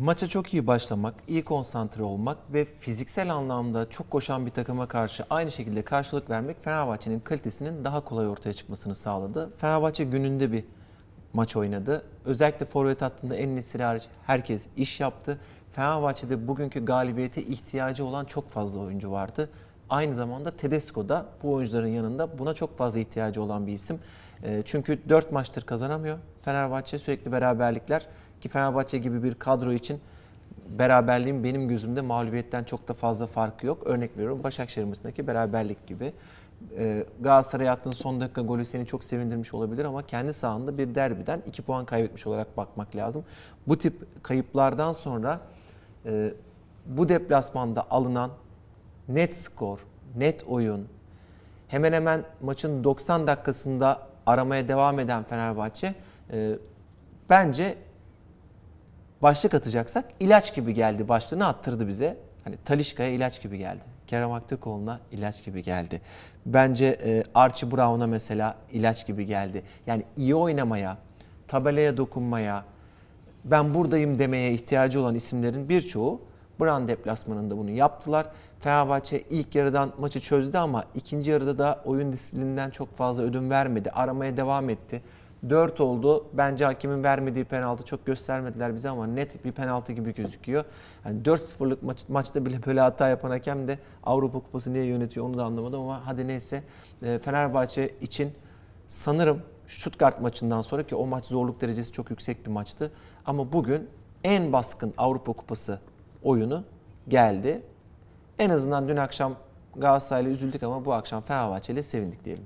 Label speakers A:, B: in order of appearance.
A: Maça çok iyi başlamak, iyi konsantre olmak ve fiziksel anlamda çok koşan bir takıma karşı aynı şekilde karşılık vermek Fenerbahçe'nin kalitesinin daha kolay ortaya çıkmasını sağladı. Fenerbahçe gününde bir maç oynadı. Özellikle forvet hattında en Nesiri hariç herkes iş yaptı. Fenerbahçe'de bugünkü galibiyete ihtiyacı olan çok fazla oyuncu vardı. Aynı zamanda Tedesco da bu oyuncuların yanında buna çok fazla ihtiyacı olan bir isim. Çünkü 4 maçtır kazanamıyor. Fenerbahçe sürekli beraberlikler ki Fenerbahçe gibi bir kadro için beraberliğin benim gözümde mağlubiyetten çok da fazla farkı yok. Örnek veriyorum Başakşehir maçındaki beraberlik gibi. Ee, Galatasaray attığın son dakika golü seni çok sevindirmiş olabilir ama kendi sahanda bir derbiden 2 puan kaybetmiş olarak bakmak lazım. Bu tip kayıplardan sonra e, bu deplasmanda alınan net skor, net oyun, hemen hemen maçın 90 dakikasında aramaya devam eden Fenerbahçe e, bence başlık atacaksak ilaç gibi geldi. Başlığını attırdı bize. Hani Talişka'ya ilaç gibi geldi. Kerem Aktürkoğlu'na ilaç gibi geldi. Bence e, Archie Brown'a mesela ilaç gibi geldi. Yani iyi oynamaya, tabelaya dokunmaya, ben buradayım demeye ihtiyacı olan isimlerin birçoğu Brown deplasmanında bunu yaptılar. Fenerbahçe ilk yarıdan maçı çözdü ama ikinci yarıda da oyun disiplininden çok fazla ödün vermedi. Aramaya devam etti. 4 oldu. Bence hakemin vermediği penaltı çok göstermediler bize ama net bir penaltı gibi gözüküyor. Yani 4-0'lık maç, maçta bile böyle hata yapan hakem de Avrupa Kupası niye yönetiyor onu da anlamadım ama hadi neyse. Ee, Fenerbahçe için sanırım Stuttgart maçından sonra ki o maç zorluk derecesi çok yüksek bir maçtı. Ama bugün en baskın Avrupa Kupası oyunu geldi. En azından dün akşam Galatasaray'la üzüldük ama bu akşam Fenerbahçe ile sevindik diyelim.